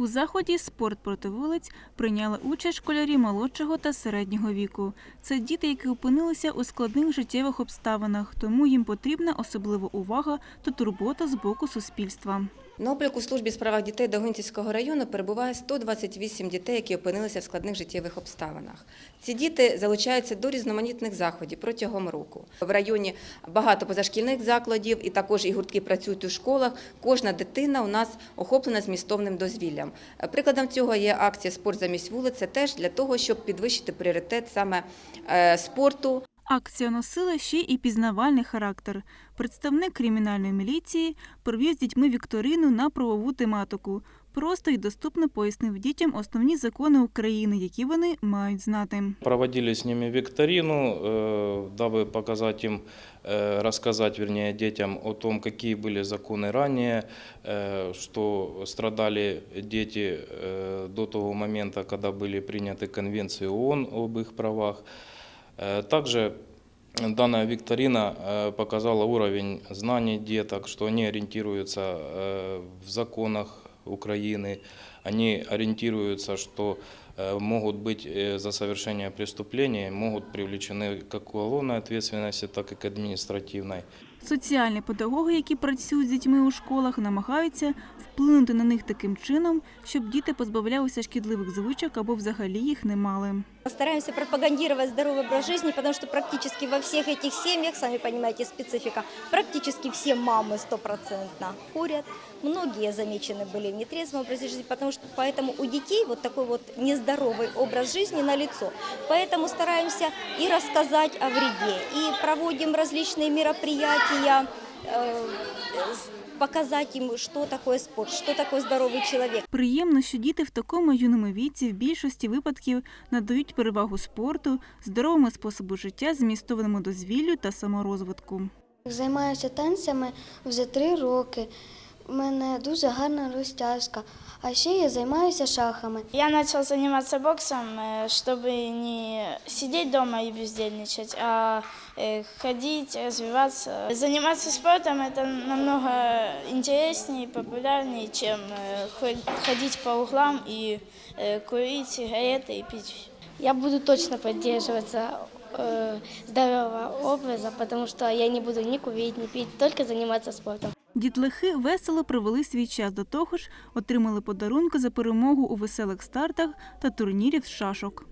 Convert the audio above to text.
У заході спорт проти вулиць прийняли участь школярі молодшого та середнього віку. Це діти, які опинилися у складних життєвих обставинах, тому їм потрібна особлива увага та турбота з боку суспільства. На обліку службі справах дітей Догинцівського району перебуває 128 дітей, які опинилися в складних життєвих обставинах. Ці діти залучаються до різноманітних заходів протягом року. В районі багато позашкільних закладів і також і гуртки працюють у школах. Кожна дитина у нас охоплена змістовним дозвіллям. Прикладом цього є акція Спорт замість вулиці теж для того, щоб підвищити пріоритет саме е, спорту Акція носила ще і пізнавальний характер. Представник кримінальної міліції провів з дітьми вікторину на правову тематику Просто і доступно пояснив дітям основні закони України, які вони мають знати. Проводили с ними викторину, э, дабы показать им, э, рассказать, вернее, детям о том, какие были законы ранее, э, что страдали дети э, до того момента, когда были приняты конвенции ООН об их правах. Э, Также данная викторина э, показала уровень знаний деток, что они ориентируются э, в законах Украины, они ориентируются, что э, могут быть э, за совершение преступления, могут привлечены как к уголовной ответственности, так и к административной. Соціальні педагоги, які працюють з дітьми у школах, намагаються вплинути на них таким чином, щоб діти позбавлялися шкідливих звичок або взагалі їх не мали. Стараемся пропагандировать здоровый образ жизни, потому что практически во всех этих семьях, сами понимаете, специфика, практически все мамы стопроцентно курят. Многие замечены были в нетрезвом образе жизни, потому что поэтому у детей вот такой вот нездоровый образ жизни на лицо. Поэтому стараемся и рассказать о вреде, и проводим различные мероприятия, э, показати їм, що что такое спорт, що таке здоровий чоловік. Приємно, що діти в такому юному віці в більшості випадків надають перевагу спорту, здоровому способу життя, змістованому дозвіллю та саморозвитку. Займаюся танцями вже три роки. У мене дуже гарна розтяжка. А ще я займаюся шахами. Я начал заниматься боксом, э, чтобы не сидеть дома и бездельничать, а э, ходить, развиваться. Заниматься спортом это намного интереснее и популярнее, чем э, хо- ходить по углам и э, курить сигареты и пить Я буду точно поддерживаться э, здорового образа, потому что я не буду ни курить, ни пить, только заниматься спортом. Дітлахи весело провели свій час до того ж, отримали подарунки за перемогу у веселих стартах та турнірів з шашок.